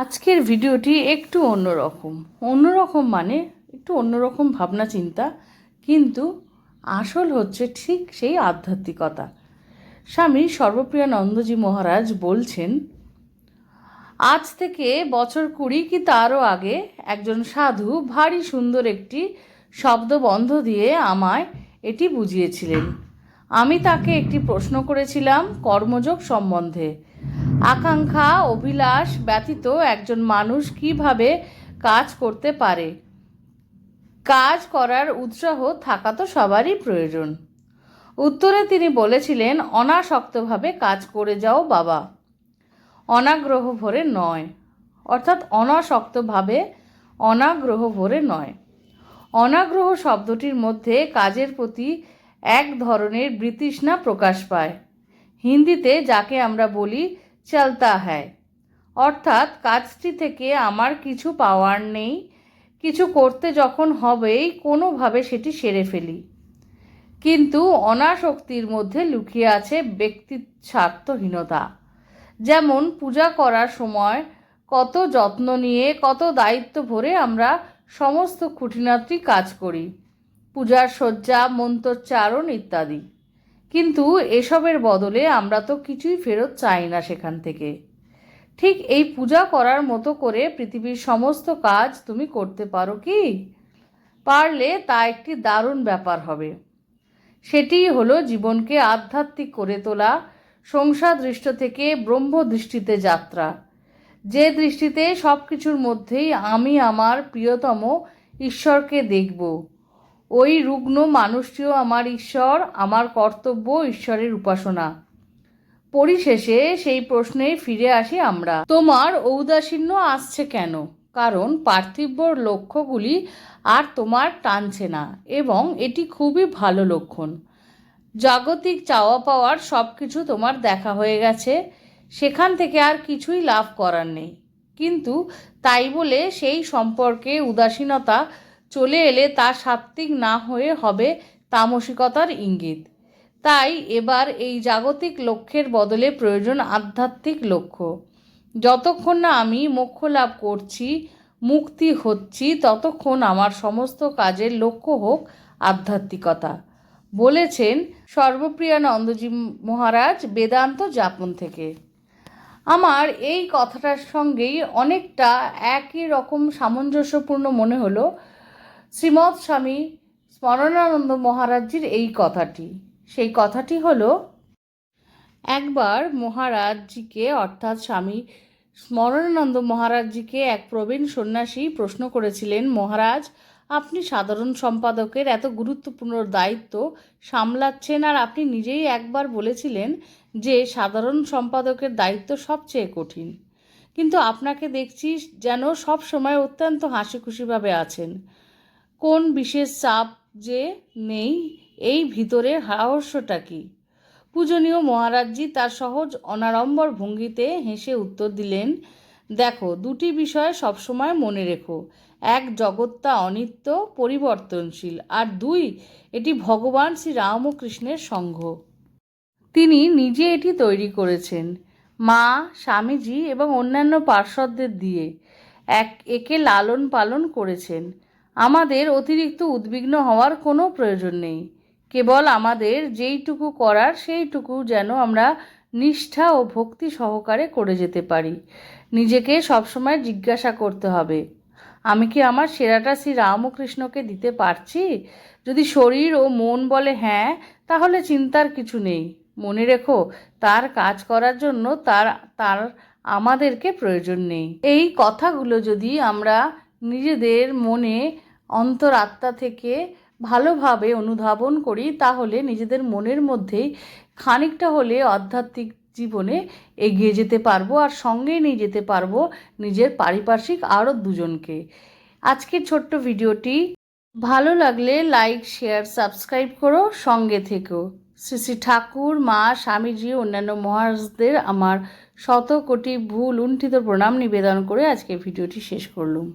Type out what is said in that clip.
আজকের ভিডিওটি একটু অন্যরকম। অন্যরকম মানে একটু অন্যরকম ভাবনা চিন্তা, কিন্তু আসল হচ্ছে ঠিক সেই আধ্যাত্মিকতা। স্বামী সর্বপ্রিয়ানন্দজি মহারাজ বলছেন, আজ থেকে বছর কুড়ি কি তারও আগে একজন সাধু ভারী সুন্দর একটি শব্দ বন্ধ দিয়ে আমায় এটি বুঝিয়েছিলেন। আমি তাকে একটি প্রশ্ন করেছিলাম কর্মযোগ সম্বন্ধে। আকাঙ্ক্ষা, অভিলাষ ব্যতীত একজন মানুষ কীভাবে কাজ করতে পারে? কাজ করার উৎসাহ থাকা তো সবারই প্রয়োজন। উত্তরে তিনি বলেছিলেন, অনাসক্তভাবে কাজ করে যাও বাবা। অনাগ্রহ ভরে নয়। অর্থাৎ অনাসক্তভাবে অনাগ্রহ ভরে নয়। অনাগ্রহ শব্দটির মধ্যে কাজের প্রতি এক ধরনের বৃতৃষ্ণা প্রকাশ পায়। হিন্দিতে যাকে আমরা বলি চলতা হ্যায়। অর্থাৎ কাজটি থেকে আমার কিছু পাওয়ার নেই, কিছু করতে যখন হবেই কোনোভাবে সেটি সেরে ফেলি। কিন্তু অনাসক্তির মধ্যে লুকিয়ে আছে ব্যক্তি স্বার্থহীনতা যেমন পূজা করার সময় কত যত্ন নিয়ে, কত দায়িত্ব ভরে আমরা সমস্ত খুঁটিনাটি কাজ করি। পূজার শয্যা, মন্ত্রোচ্চারণ ইত্যাদি। কিন্তু এসবের বদলে আমরা তো কিছুই ফেরত চাই না সেখান থেকে। ঠিক এই পূজা করার মতো করে পৃথিবীর সমস্ত কাজ তুমি করতে পারো কি? পারলে তা একটি দারুণ ব্যাপার হবে। সেটিই হলো জীবনকে আধ্যাত্মিক করে তোলা সংসার দৃষ্ট থেকে ব্রহ্ম দৃষ্টিতে যাত্রা। যে দৃষ্টিতে সব কিছুর মধ্যেই আমি আমার প্রিয়তম ঈশ্বরকে দেখব। ওই রুগ্ন মানুষটিও আমার ঈশ্বর, আমার কর্তব্য, ঈশ্বরের উপাসনা। পরিশেষে সেই প্রশ্নে ফিরে আসি আমরা। তোমার ঔদাসীন্য আসছে কেন? কারণ পার্থিব্য লক্ষ্যগুলি আর তোমার টানছে না, এবং এটি খুবই ভালো লক্ষণ। জাগতিক চাওয়া পাওয়ার সব কিছু তোমার দেখা হয়ে গেছে, সেখান থেকে আর কিছুই লাভ করার নেই। কিন্তু তাই বলে সেই সম্পর্কে উদাসীনতা চলে এলে তা সাত্ত্বিক না হয়ে হবে তামসিকতার ইঙ্গিত। তাই এবার এই জাগতিক লক্ষ্যের বদলে প্রয়োজন আধ্যাত্মিক লক্ষ্য। যতক্ষণ না আমি মোক্ষ লাভ করছি, মুক্তি হচ্ছি, ততক্ষণ আমার সমস্ত কাজের লক্ষ্য হোক আধ্যাত্মিকতা। বলেছেন সর্বপ্রিয়ানন্দজি মহারাজ বেদান্ত যাপন থেকে। আমার এই কথাটার সঙ্গেই অনেকটা একই রকম সামঞ্জস্যপূর্ণ মনে হলো শ্রীমৎ স্বামী স্মরণানন্দ মহারাজজির এই কথাটি। সেই কথাটি হলো, একবার মহারাজজিকে অর্থাৎ স্বামী স্মরণানন্দ মহারাজজিকে এক প্রবীণ সন্ন্যাসী প্রশ্ন করেছিলেন, মহারাজ, আপনি সাধারণ সম্পাদকের এত গুরুত্বপূর্ণ দায়িত্ব সামলাচ্ছেন আর আপনি নিজেই একবার বলেছিলেন যে সাধারণ সম্পাদকের দায়িত্ব সবচেয়ে কঠিন। কিন্তু আপনাকে দেখছি যেন সব সময় অত্যন্ত হাসি খুশিভাবে আছেন। কোন বিশেষ চাপ যে নেই, এই ভিতরের রহস্যটা কি? পূজনীয় মহারাজজি তার সহজ অনাড়ম্বর ভঙ্গিতে হেসে উত্তর দিলেন, দেখো, দুটি বিষয় সবসময় মনে রেখো। এক, জগৎটা অনিত্য, পরিবর্তনশীল, আর দুই, এটি ভগবান শ্রী রামকৃষ্ণের সংঘ তিনি নিজে এটি তৈরি করেছেন, মা, স্বামীজি এবং অন্যান্য পার্শ্বদের দিয়ে। এক, একে লালন পালন করেছেন। আমাদের অতিরিক্ত উদ্বিগ্ন হওয়ার কোনো প্রয়োজন নেই। কেবল আমাদের যেইটুকু করার, সেইটুকু যেন আমরা নিষ্ঠা ও ভক্তি সহকারে করে যেতে পারি। নিজেকে সবসময় জিজ্ঞাসা করতে হবে, আমি কি আমার সেরাটা শ্রী রামকৃষ্ণকে দিতে পারছি? যদি শরীর ও মন বলে হ্যাঁ তাহলে চিন্তার কিছু নেই। মনে রেখো, তার কাজ করার জন্য তার তার আমাদেরকে প্রয়োজন নেই। এই কথাগুলো যদি আমরা নিজেদের মনে অন্তরাত্মা থেকে ভালোভাবে অনুধাবন করি, তাহলে নিজেদের মনের মধ্যেই খানিকটা হলে আধ্যাত্মিক জীবনে এগিয়ে যেতে পারব আর সঙ্গে নিয়ে যেতে পারব নিজের পারিপার্শ্বিক আরও দুজনকে। আজকের ছোট্ট ভিডিওটি, ভালো লাগলে লাইক, শেয়ার, সাবস্ক্রাইব করো, সঙ্গে থেকো। শ্রী শ্রী ঠাকুর, মা, স্বামীজি, অন্যান্য মহারাজদের আমার শত কোটি ভুল লুণ্ঠিত প্রণাম নিবেদন করে আজকে ভিডিওটি শেষ করলুম।